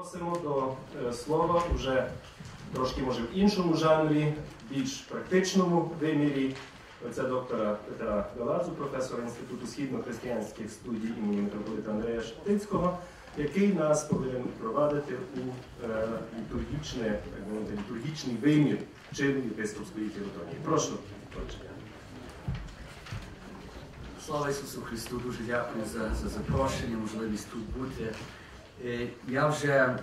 Просимо до е, слова вже трошки може в іншому жанрі, більш практичному вимірі. Отця доктора Петра Галадзу, професора Інституту східно-християнських студій імені митрополита Андрея Шептицького, який нас повинен провадити у е, літургічне, так літургічний вимір чину єпископської території. Прошу. отче. Слава Ісусу Христу, дуже дякую за, за запрошення, можливість тут бути. Е, Я вже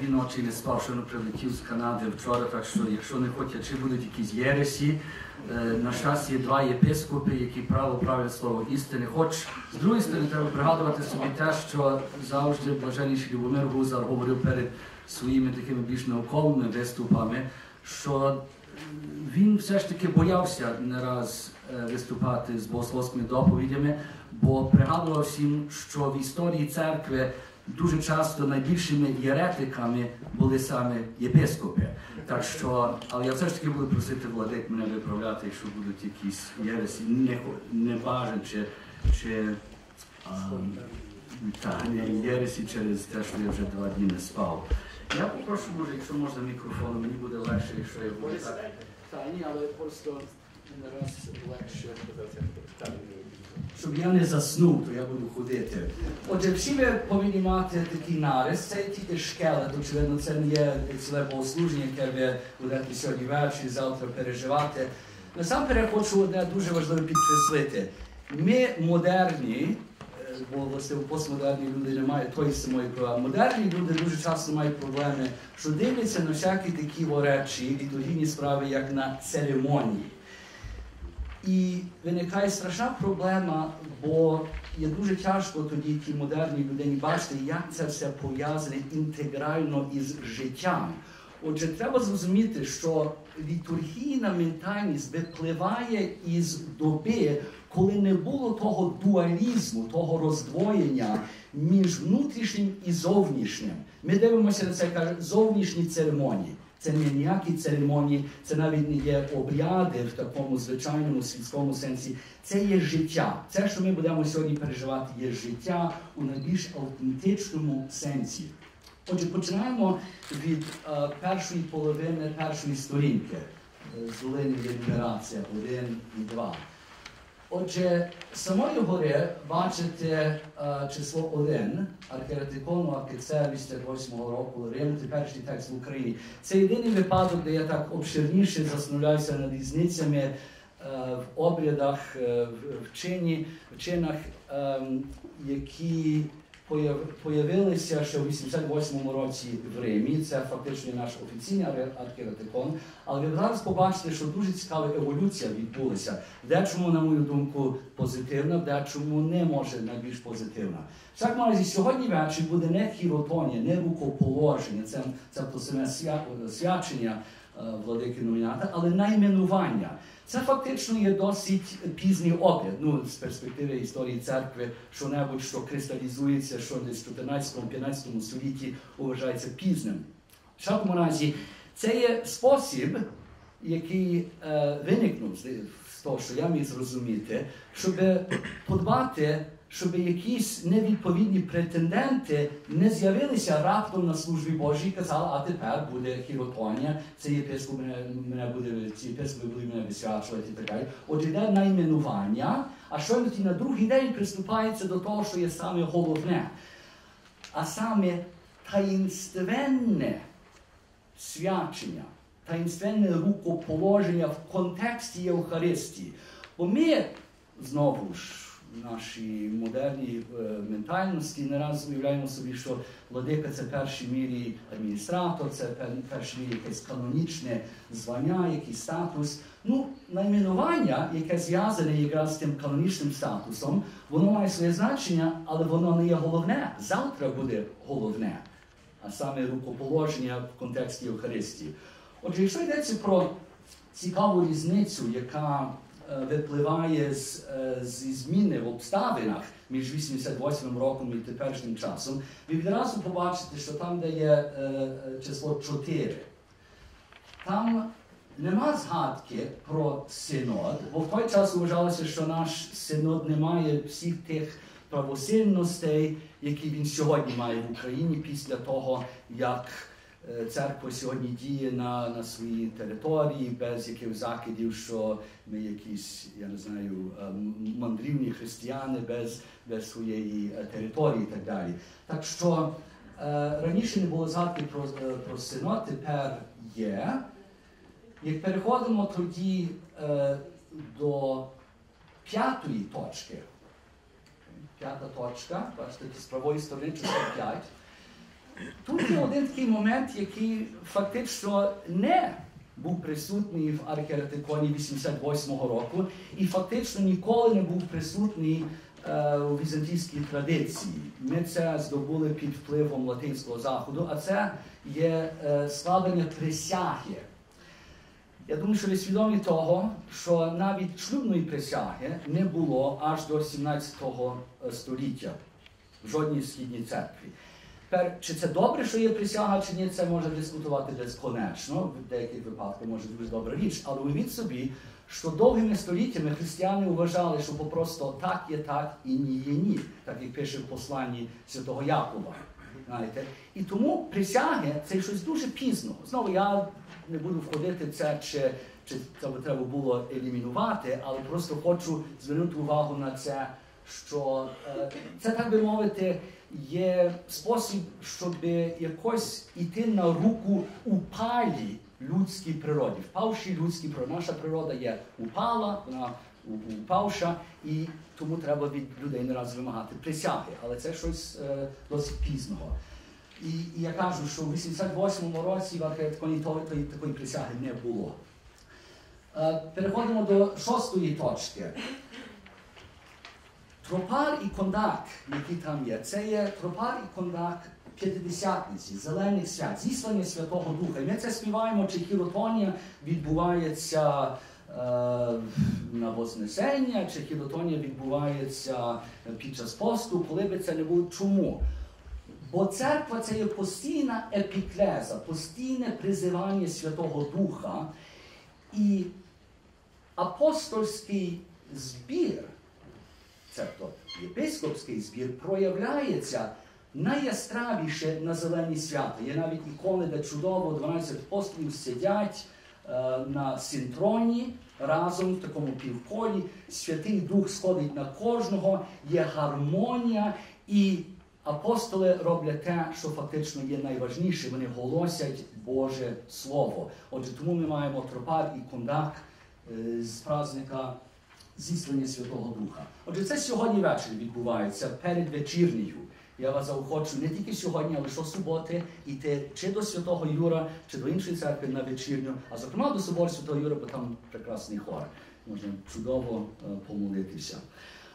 дві ночі не спав, що не прилетів з Канади вчора, так що якщо не хочуть, чи будуть якісь єресі, е, на щастя є два єпископи, які право правлять слово істини. Хоч з другої сторони треба пригадувати собі те, що завжди блаженніший Любомир Гузар говорив перед своїми такими більш науковими виступами, що він все ж таки боявся не раз е, виступати з богословськими доповідями, бо пригадував всім, що в історії церкви дуже часто найбільшими єретиками були саме єпископи. Так що, але я все ж таки буду просити владик мене виправляти, якщо будуть якісь єресі, не, не чи, чи а, та, єресі через те, що я вже два дні не спав. Я попрошу, може, якщо можна мікрофон, мені буде легше, якщо я буду так. Та ні, але просто не раз легше. Щоб я не заснув, то я буду ходити. Отже, всі ви повинні мати такий нарис, це тільки шкелет, очевидно, це не є ціле богослуження, яке ви будете сьогодні ввечері, завтра переживати. Насамперед хочу одне дуже важливе підкреслити. Ми модерні, е, бо власне постмодерні люди не мають тої самої проблеми. Модерні люди дуже часто мають проблеми, що дивляться на всякі такі речі, літургійні справи, як на церемонії. І виникає страшна проблема, бо є дуже тяжко тоді тій модерній людині бачити, як це все пов'язане інтегрально із життям. Отже, треба зрозуміти, що літургійна ментальність випливає із доби, коли не було того дуалізму, того роздвоєння між внутрішнім і зовнішнім. Ми дивимося на це каже зовнішні церемонії. Це не ніякі церемонії, це навіть не є обряди в такому звичайному світському сенсі. Це є життя. Це, що ми будемо сьогодні переживати, є життя у найбільш автентичному сенсі. Отже, починаємо від е, першої половини першої сторінки е, з долини Єнерація 1 і 2. Отже, самої гори бачите а, число 1, археретикону Аркице 88 року Рим, теперішній текст в Україні. Це єдиний випадок, де я так обширніше заснуляюся над різницями а, в обрядах, а, в, в чині, в чинах, ем, які появилися ще в 88 році в Римі. Це фактично наш офіційний аре- Але ви зараз побачите, що дуже цікава еволюція відбулася. Дечому, на мою думку, позитивна, дечому не може найбільш позитивна. В всякому разі, сьогодні вечір буде не хіротонія, не рукоположення, це, це саме свя- свячення е, владики номіната, але найменування. Це фактично є досить пізній огляд Ну, з перспективи історії церкви, що-небудь, що кристалізується, що десь в 14-15 столітті вважається пізним. В всякому разі, це є спосіб, який е, виникнув з того, що я міг зрозуміти, щоб подбати, щоб якісь невідповідні претенденти не з'явилися раптом на службі Божій і казали, а тепер буде хіротонія, цей єпископ мене, мене буде, ці єпископи будуть мене висвячувати і так далі. Отже, йде найменування, а щойно на другий день приступається до того, що є саме головне, а саме таїнственне свячення, таїнственне рукоположення в контексті Євхаристії. Бо ми знову ж нашій модерній е, ментальності не раз уявляємо собі, що владика це в першій мірі адміністратор, це в першій мірі якесь канонічне звання, якийсь статус. Ну, найменування, яке зв'язане якраз з тим канонічним статусом, воно має своє значення, але воно не є головне. Завтра буде головне а саме рукоположення в контексті Євхаристії. Отже, якщо йдеться про цікаву різницю, яка випливає з, е, зі зміни в обставинах між 88 роком і теперішнім часом, ви відразу побачите, що там, де є е, е, число 4, там нема згадки про синод, бо в той час вважалося, що наш синод не має всіх тих правосильностей, які він сьогодні має в Україні після того, як е, церква сьогодні діє на, на своїй території без якихось закидів, що ми якісь, я не знаю, е, мандрівні християни без, без своєї е, території і так далі. Так що раніше не було згадки про, про синод, тепер є. Як переходимо тоді до п'ятої точки. П'ята точка, бачите, з правої сторони число 5. Тут є один такий момент, який фактично не був присутній в археретиконі 88-го року, і фактично ніколи не був присутній е, у візантійській традиції. Ми це здобули під впливом латинського заходу, а це є е, складення присяги. Я думаю, що ви свідомі того, що навіть шлюбної присяги не було аж до 17 е, століття в жодній східній церкві. Тепер, чи це добре, що є присяга, чи ні, це може дискутувати безконечно, в деяких випадках може бути добра річ, але уявіть собі, що довгими століттями християни вважали, що просто так є так і ні є ні, так як пише в посланні святого Якова. Знаєте? І тому присяги це щось дуже пізно. Знову я не буду входити в це, чи чи це треба було елімінувати, але просто хочу звернути увагу на це, що е, це, так би мовити, є спосіб, щоб якось іти на руку упалі людській природі. Впавшій людській природі. Наша природа є упала, вона упавша, і тому треба від людей не раз вимагати присяги. Але це щось е, досить пізного. І, і я кажу, що в 88-му році в Архетконі такої присяги не було. Е, переходимо до шостої точки. Тропар і кондак, які там є, це є тропар і кондак п'ятидесятниці, зелених свят, зіслання Святого Духа. І ми це співаємо, чи хіротонія відбувається е, на Вознесення, чи хіротонія відбувається під час посту, коли би це не було. Чому? Бо церква це є постійна епіклеза, постійне призивання Святого Духа і апостольський збір, тобто єпископський збір, проявляється найяскравіше на зелені свята. Є навіть ікони, де чудово 12 апостолів сидять е, на синтроні разом в такому півколі. Святий Дух сходить на кожного, є гармонія і Апостоли роблять те, що фактично є найважніше. Вони голосять Боже Слово. Отже, тому ми маємо тропар і кондак е, з праздника зіслання Святого Духа. Отже, це сьогодні ввечері відбувається перед вечірнею. Я вас заохочу не тільки сьогодні, але щосуботи йти чи до Святого Юра, чи до іншої церкви на вечірню, а зокрема до собору Святого Юра, бо там прекрасний хор. Можна чудово е, помолитися.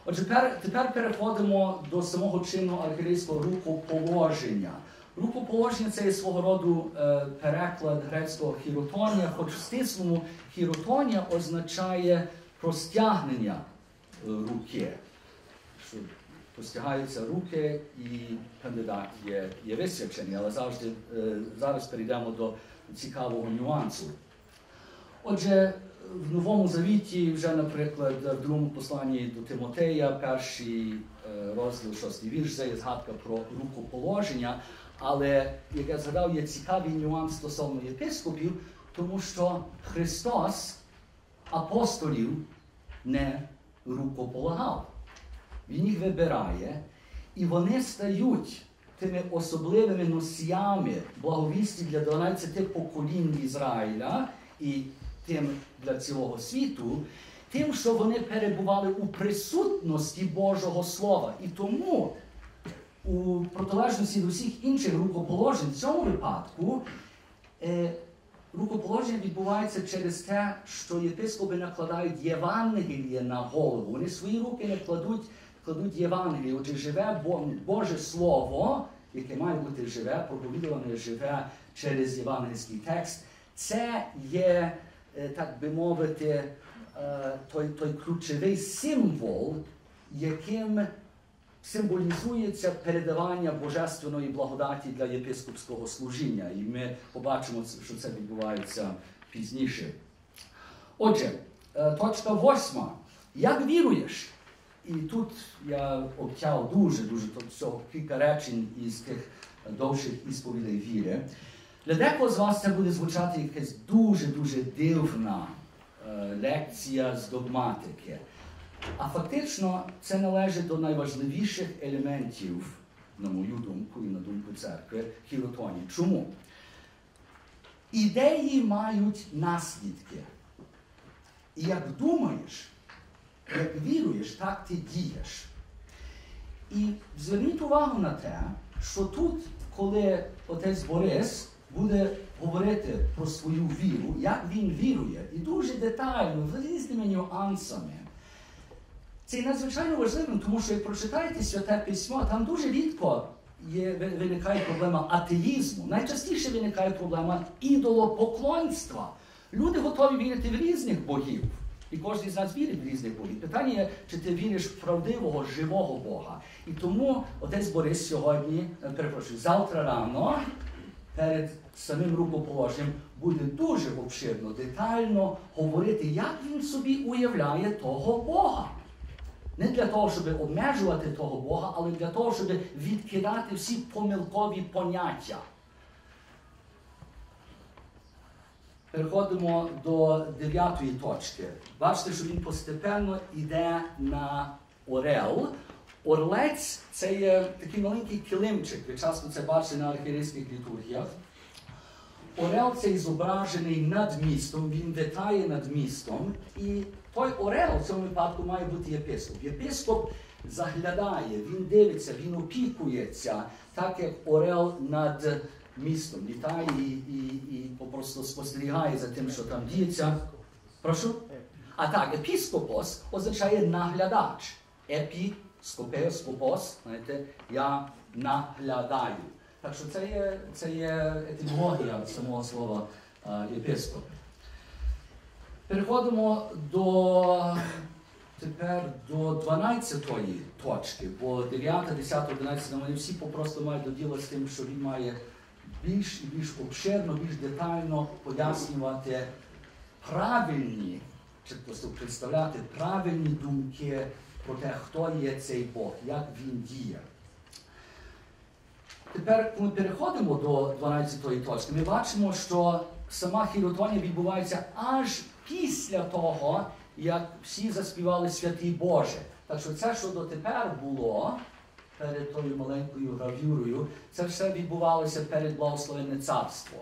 Отже, тепер, тепер переходимо до самого чинного архірейського рукоположення. Рукоположення це є свого роду е, переклад грецького хіротонія, хоч в стислому хіротонія означає простягнення е, руки. Що Простягаються руки і кандидат є є висвячений, але завжди е, зараз перейдемо до цікавого нюансу. Отже, в Новому Завіті, вже, наприклад, в другому посланні до Тимотея, перший е, розділ, шостий вірш, це є згадка про рукоположення. Але, як я згадав, є цікавий нюанс стосовно єпископів, тому що Христос апостолів не рукополагав. Він їх вибирає, і вони стають тими особливими носіями благовісті для 12 поколінь Ізраїля. і тим для цілого світу, тим, що вони перебували у присутності Божого Слова. І тому, у протилежності до всіх інших рукоположень, в цьому випадку, е, рукоположення відбувається через те, що єпископи накладають Євангеліє на голову. Вони свої руки не кладуть, кладуть Євангеліє. Отже, живе Боже Слово, яке має бути живе, проповідуване живе через євангельський текст. Це є Е, так би мовити, е, той, той ключовий символ, яким символізується передавання божественної благодаті для єпископського служіння. І ми побачимо, що це відбувається пізніше. Отже, е, точка восьма. Як віруєш? І тут я обтяв дуже-дуже всього кілька речень із тих довших ісповідей віри. Для декого з вас це буде звучати якась дуже-дуже дивна е, лекція з догматики. А фактично це належить до найважливіших елементів, на мою думку і на думку церкви, хіротоні. Чому? Ідеї мають наслідки. І як думаєш, як віруєш, так ти дієш. І зверніть увагу на те, що тут, коли отець Борис буде говорити про свою віру, як він вірує, і дуже детально, з різними нюансами, це надзвичайно важливим, тому що як прочитаєте святе письмо, там дуже рідко є, виникає проблема атеїзму. Найчастіше виникає проблема ідолопоклонства. Люди готові вірити в різних богів. І кожен з нас вірить в різних богів. Питання є, чи ти віриш в правдивого, живого Бога. І тому отець Борис сьогодні, е, перепрошую, завтра рано перед самим рукоположенням буде дуже обширно, детально говорити, як він собі уявляє того Бога. Не для того, щоб обмежувати того Бога, але для того, щоб відкидати всі помилкові поняття. Переходимо до дев'ятої точки. Бачите, що він постепенно йде на Орел. Орлець це є такий маленький килимчик. Ви часто це бачите на архірейських літургіях. Орел цей зображений над містом, він витає над містом. І той Орел в цьому випадку має бути єпископ. Єпископ заглядає, він дивиться, він опікується, так як Орел над містом літає і, і, і просто спостерігає за тим, що там діється. Прошу? А так, епіскопос означає наглядач. Епіскопеос, скопос, знаєте, я наглядаю. Так що це є це є етимологія самого слова єпископ. Переходимо до тепер до 12-ї точки, бо 9, 10, 11, вони всі попросту мають до діла з тим, що він має більш і більш обширно, більш детально пояснювати правильні, чи просто представляти правильні думки про те, хто є цей Бог, як він діє. Тепер, ми переходимо до 12-ї точки, ми бачимо, що сама хіротонія відбувається аж після того, як всі заспівали святий Боже. Так що це, що дотепер було перед тою маленькою гравюрою, це все відбувалося перед благословенне царство.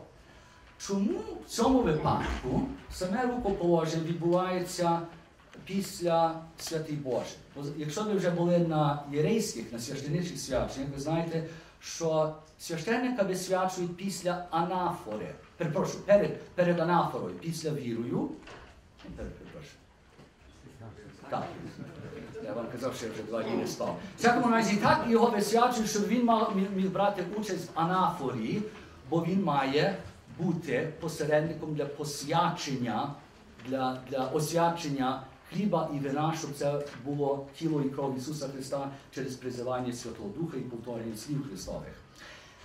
Чому в цьому випадку саме рукоположення відбувається після святий Боже? Якщо ви вже були на єрейських, на священничих свяченнях, ви знаєте, що священника висвячують після анафори. Перепрошую, перед, перед анафорою, після вірою. Так. Я вам казав, що я вже два дні не спав. В всякому разі, так його висвячують, щоб він мав міг брати участь в анафорі, бо він має бути посередником для посвячення, для, для освячення хліба і вина, щоб це було тіло і кров Ісуса Христа через призивання Святого Духа і повторення слів Христових.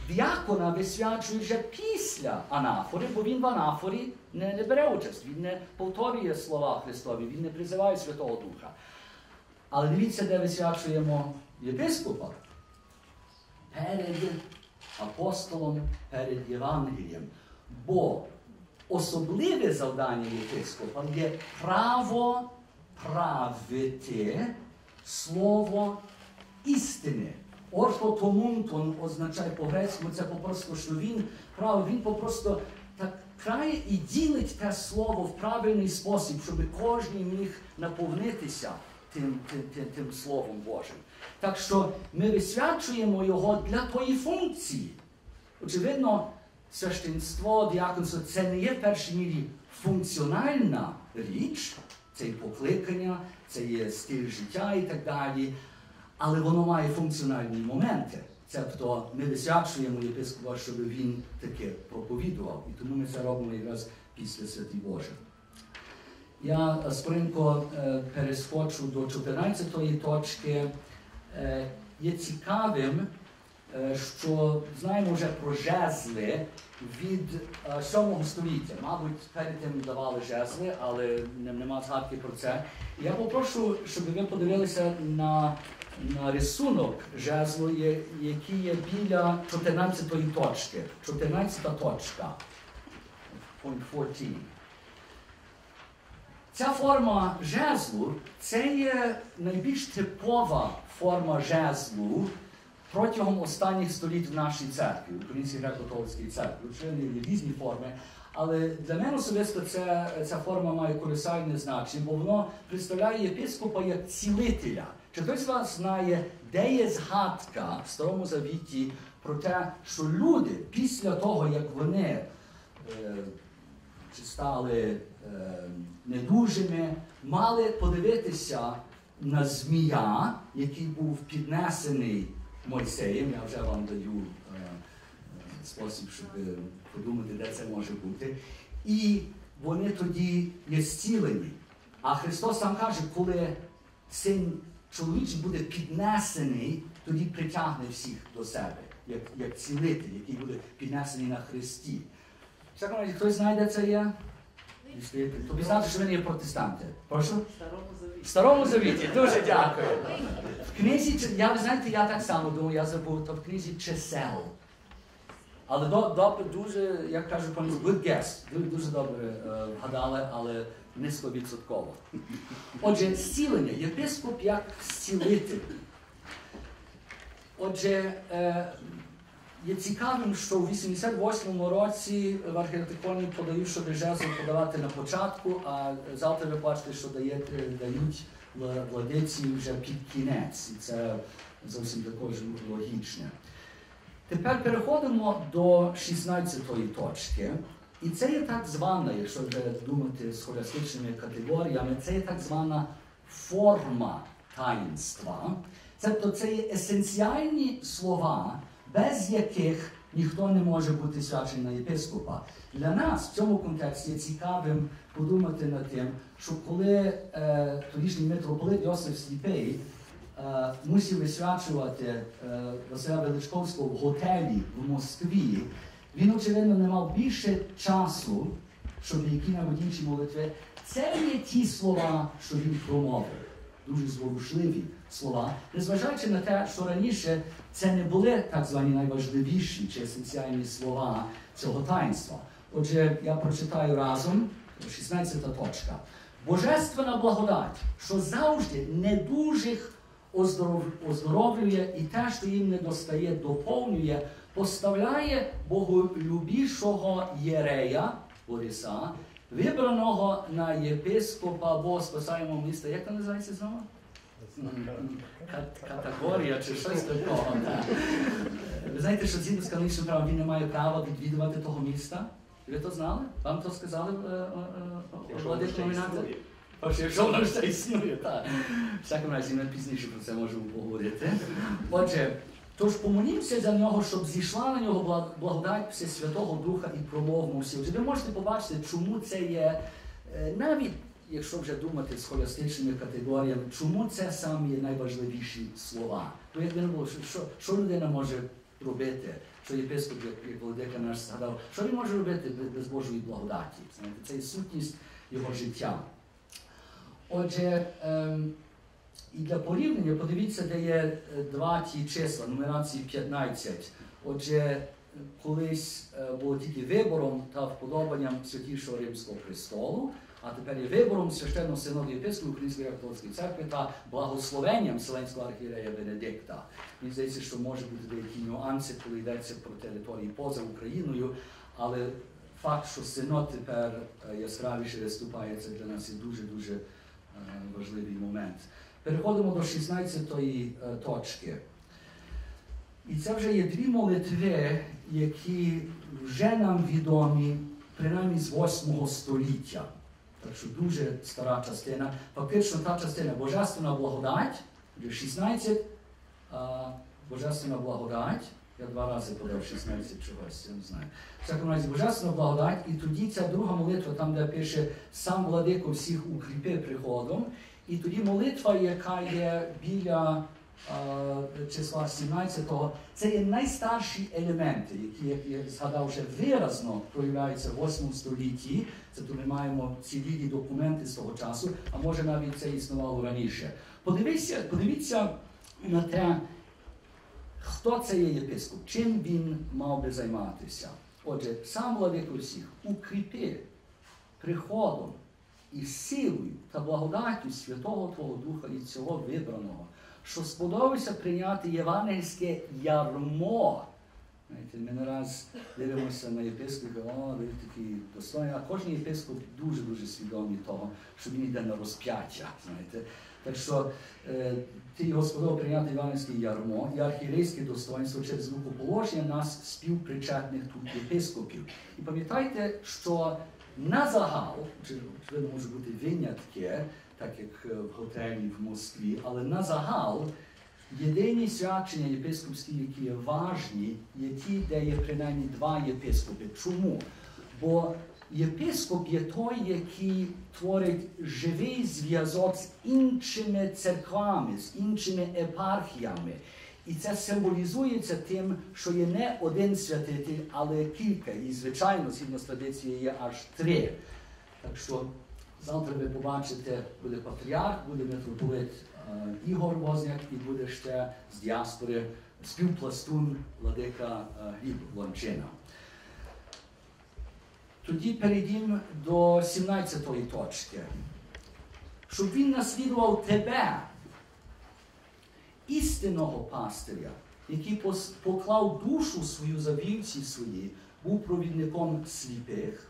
Діакона висвячує вже після анафори, бо він в анафорі не, не бере участь, він не повторює слова Христові, він не призиває Святого Духа. Але дивіться, де висвячуємо єпископа перед апостолом, перед Євангелієм. Бо особливе завдання єпископа є право правити слово істини. Ортотомунтон означає по-грецькому, це попросту, що він право, він попросту так крає і ділить те слово в правильний спосіб, щоб кожен міг наповнитися тим, тим, тим, тим Словом Божим. Так що ми висвячуємо його для тої функції. Очевидно, священство, діаконство це не є в першій мірі функціональна річ, це і покликання, це є стиль життя і так далі. Але воно має функціональні моменти. Тобто ми висвячуємо єпископа, щоб він таке проповідував. І тому ми це робимо якраз після Святі Божих. Я скоренько е, перескочу до 14-ї точки. Е, є цікавим е, що знаємо вже про жезли від е, 7 століття. Мабуть, перед тим давали жезли, але нема згадки про це. Я попрошу, щоб ви подивилися на, на рисунок жезлу, який є біля 14 точки. 14 точка. Point 14. Ця форма жезлу це є найбільш типова форма жезлу протягом останніх століть в нашій церкві, Українській греко-католицькій церкві. Звичайно, різні форми. Але для мене особисто це, ця форма має колосальне значення, бо воно представляє єпископа як цілителя. Чи хтось з вас знає, де є згадка в Старому Завіті про те, що люди після того, як вони е, стали е, недужими, мали подивитися на змія, який був піднесений Мойсеєм. Я вже вам даю е, спосіб, щоб е, подумати, де це може бути. І вони тоді є зцілені. А Христос сам каже, коли син чоловічий буде піднесений, тоді притягне всіх до себе, як, як цілитель, який буде піднесений на Христі. В всякому разі, хтось знає, де це є? Тобі знати, що ви не є протестанти. Прошу? Старому завіті. В Старому Завіті, дуже дякую. В книзі, я, ви знаєте, я так само думаю, я забув, то в книзі чисел. Але до, добре, дуже, як кажуть по good guess, дуже, дуже добре е, вгадали, але низько відсотково. Отже, зцілення, єпископ як зцілитель. Отже, е, є цікавим, що в 88-му році в архітектурній подають, що жезл подавати на початку, а завтра ви бачите, що дають, дають владиці вже під кінець. І це зовсім також логічне. Тепер переходимо до 16-ї точки. І це є так звана, якщо вже думати з холістичними категоріями, це є так звана форма таїнства. Тобто це є есенціальні слова, без яких ніхто не може бути свячений на єпископа. Для нас в цьому контексті є цікавим подумати над тим, що коли е, тодішній митрополит Йосиф Сліпий е, мусив висвячувати е, Василя Величковського в готелі в Москві, він, очевидно, не мав більше часу, щоб які-небудь інші молитви. Це є ті слова, що він промовив. Дуже зворушливі слова, незважаючи на те, що раніше це не були так звані найважливіші чи есенціальні слова цього таїнства. Отже, я прочитаю разом 16 точка. Божественна благодать, що завжди недужих оздоровлює і те, що їм не достає, доповнює, поставляє боголюбішого єрея Бориса, вибраного на єпископа або спасаємо міста. Як це називається знову? Кат- Категорія чи щось такого. так. Ви знаєте, що згідно з канонічним правом він не має права відвідувати того міста? Ви то знали? Вам то сказали е, е, е, номінати? якщо воно ще існує, так. В всякому разі, ми пізніше про це можемо поговорити. Отже, тож помолімося за нього, щоб зійшла на нього благодать Всесвятого Духа і промовну всі. Ви можете побачити, чому це є, е, навіть якщо вже думати з холістичними категоріями, чому це саме є найважливіші слова. Ну, якби не було, що, що, людина може робити, що єпископ, як, Володика наш згадав, що він може робити без, Божої благодаті? Це є сутність його життя. Отже, ем, і для порівняння подивіться, де є е, два ті числа, нумерації 15. Отже, е, колись е, було тільки вибором та вподобанням святішого Римського престолу, а тепер є вибором священного синоду єпископу Української католицької церкви та благословенням Вселенського архієрея Бенедикта. Мені здається, що може бути деякі нюанси, коли йдеться про території поза Україною, але факт, що синод тепер яскравіше виступає, це для нас є дуже-дуже важливий момент. Переходимо до 16-ї е, точки. І це вже є дві молитви, які вже нам відомі, принаймні з 8 століття. Так що дуже стара частина. Фактично та частина Божественна благодать, вже 16, а, Божественна благодать. Я два рази подав 16 чогось, я не знаю. В всякому разі, Божественна благодать, і тоді ця друга молитва, там, де пише сам владико всіх укріпи приходом. І тоді молитва, яка є біля а, числа 17-го, це є найстарші елементи, які, як я згадав, вже виразно проявляються в 8 столітті. Це тут ми маємо цілі документи з того часу, а може навіть це існувало раніше. Подивіться, подивіться на те, хто це є єпископ, чим він мав би займатися. Отже, сам владик усіх укріпи приходом і силою та благодаттю Святого Твого Духа і цього вибраного, що сподобався прийняти євангельське ярмо. Знаєте, Ми не раз дивимося на єпископів, о, ви такі достойні, а кожен єпископ дуже-дуже свідомий того, що він йде на розп'яття. знаєте. Так що е, ти Господово прийняти євангельське ярмо і архірейське достоинство через рукоположення нас співпричетних тут єпископів. І пам'ятайте, що на загал, чи очевидно може бути винятки, так як в готелі в Москві, але на загал єдині свячення єпископські, які є важні, є ті, де є принаймні два єпископи. Чому? Бо єпископ є той, який творить живий зв'язок з іншими церквами, з іншими епархіями. І це символізується тим, що є не один святитель, але кілька. І, звичайно, згідно з традицією, є аж три. Так що завтра ви побачите, буде патріарх, буде митрополит е, Ігор Возняк і буде ще з діаспори співпластун владика е, Гліб Лончина. Тоді перейдімо до 17-ї точки. Щоб він наслідував тебе, істинного пастиря, який поклав душу свою за вівці свої, був провідником сліпих,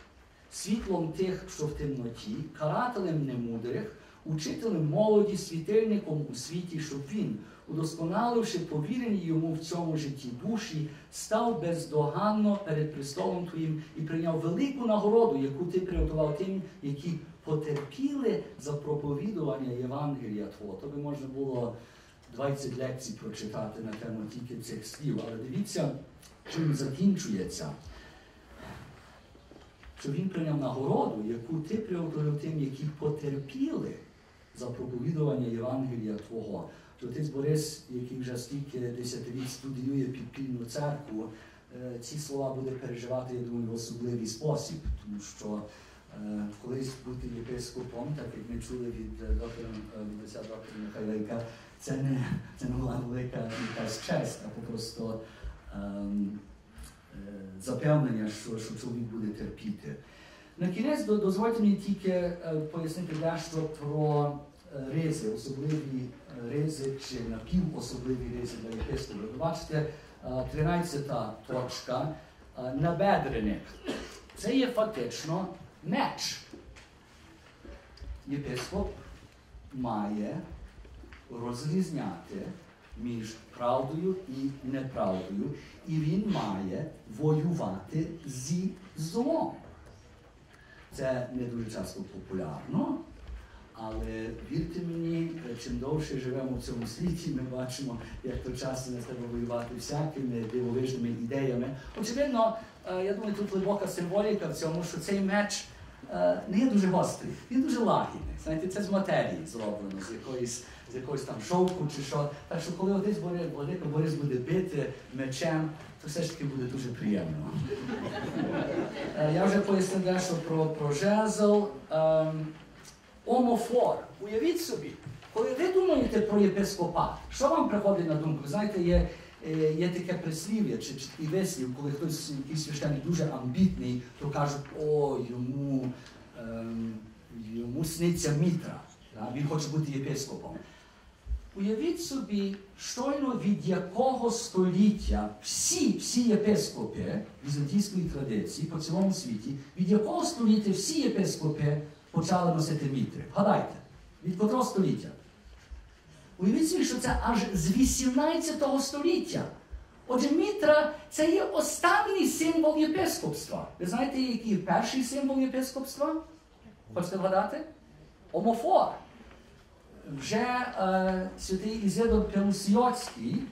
світлом тих, що в темноті, карателем немудрих, учителем молоді, світильником у світі, щоб він, удосконаливши повірені йому в цьому житті душі, став бездоганно перед престолом Твоїм і прийняв велику нагороду, яку ти приготував тим, які потерпіли за проповідування Євангелія Твого. То би можна було 20 лекцій прочитати на тему тільки цих слів, але дивіться, чим закінчується. Що він прийняв нагороду, яку ти приготовив тим, які потерпіли за проповідування Євангелія Твого. Що отець Борис, який вже стільки десятиліть студіює підпільну церкву, е, ці слова буде переживати, я думаю, в особливий спосіб, тому що е, колись бути єпископом, так як ми чули від е, доктора е, доктора Михайленка, це не, це не була велика якась честь, а просто ем, е, запевнення, що, що чоловік буде терпіти. На кінець дозвольте мені тільки е, пояснити дещо про е, ризи, особливі е, ризи чи напівособливі ризи для єпископа. Ви бачите, е, 13 точка, набедреник. Це є фактично меч. Єпископ має розрізняти між правдою і неправдою, і він має воювати зі злом. Це не дуже часто популярно, але вірте мені, чим довше живемо в цьому світі, ми бачимо, як то часто не треба воювати всякими дивовижними ідеями. Очевидно, е, я думаю, тут глибока символіка в цьому, що цей меч е, не є дуже гострий, він дуже лагідний. Знаєте, це з матерії зроблено, з якоїсь, з якоїсь там шовку чи що. Так що коли отець Владика Борис буде бити мечем, то все ж таки буде дуже приємно. Е, Я вже пояснив дещо про, про жезл. Ем, омофор. Уявіть собі, коли ви думаєте про єпископа, що вам приходить на думку? Знаєте, є, е, є таке прислів'я чи, такий вислів, коли хтось якийсь священник дуже амбітний, то кажуть, о, йому, ем, йому сниться мітра. да, Він хоче бути єпископом. Уявіть собі, щойно від якого століття всі, всі єпископи візантійської традиції по цілому світі, від якого століття всі єпископи почали носити мітри. Гадайте, від котрого століття? Уявіть собі, що це аж з 18 століття. Отже, мітра це є останній символ єпископства. Ви знаєте, який перший символ єпископства? Хочете вгадати? Омофор. Вже е, святий Ізидор Пелусіоцький,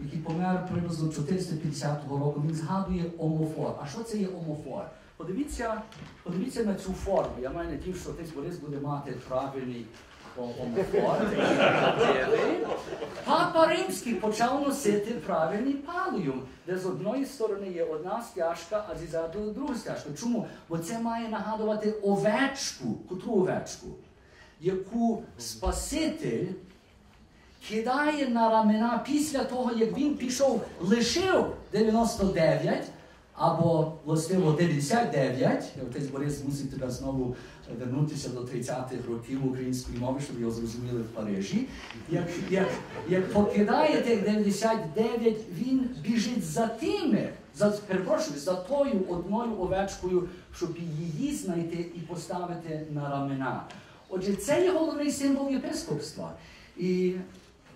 який помер приблизно 450 року, він згадує омофор. А що це є омофор? Подивіться, подивіться на цю форму. Я маю надію, що отець Борис буде мати правильний омофор, Папа Римський почав носити правильний паліум, де з одної сторони є одна стяжка, а зі ззаду друга стяжка. Чому? Бо це має нагадувати овечку, котру овечку, яку Спаситель кидає на рамена після того, як він пішов, лишив 99 або властиво 99. Отець Борис мусить тебе знову вернутися до 30-х років української мови, щоб його зрозуміли в Парижі. Як, як, як покидає тих 99, він біжить за тими, за, перепрошую, за тою одною овечкою, щоб її знайти і поставити на рамена. Отже, це є головний символ єпископства. І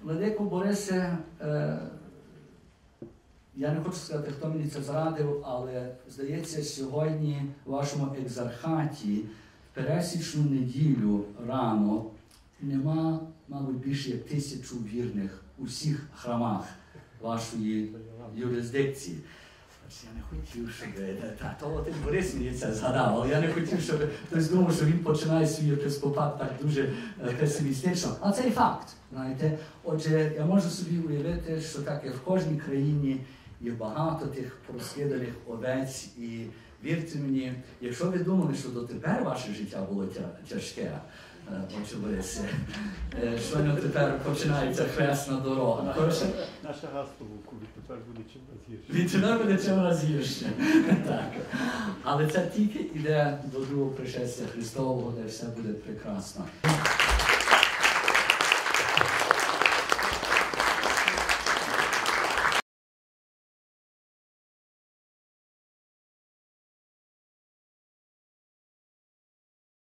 Владико Борисе, е, я не хочу сказати, хто мені це зрадив, але здається, сьогодні в вашому екзархаті в пересічну неділю рано нема, мабуть, більше як тисячу вірних у всіх храмах вашої юрисдикції. Хотів, щоб е, та, то отець Борис мені це згадав, але я не хотів, щоб хтось думав, що він починає свій епископат так дуже е, песимістично. А це і факт. Знаєте, отже, я можу собі уявити, що так як в кожній країні є багато тих розкиданих овець, і вірте мені, якщо ви думали, що дотепер ваше життя було тяжке, е, е, що не тепер починається хресна дорога. Коротше, Наше гасло вуку відтепер буде чим гірше, від тебе буде чим раз гірше. так. Але це тільки йде до другого пришестя Христового, де все буде прекрасно.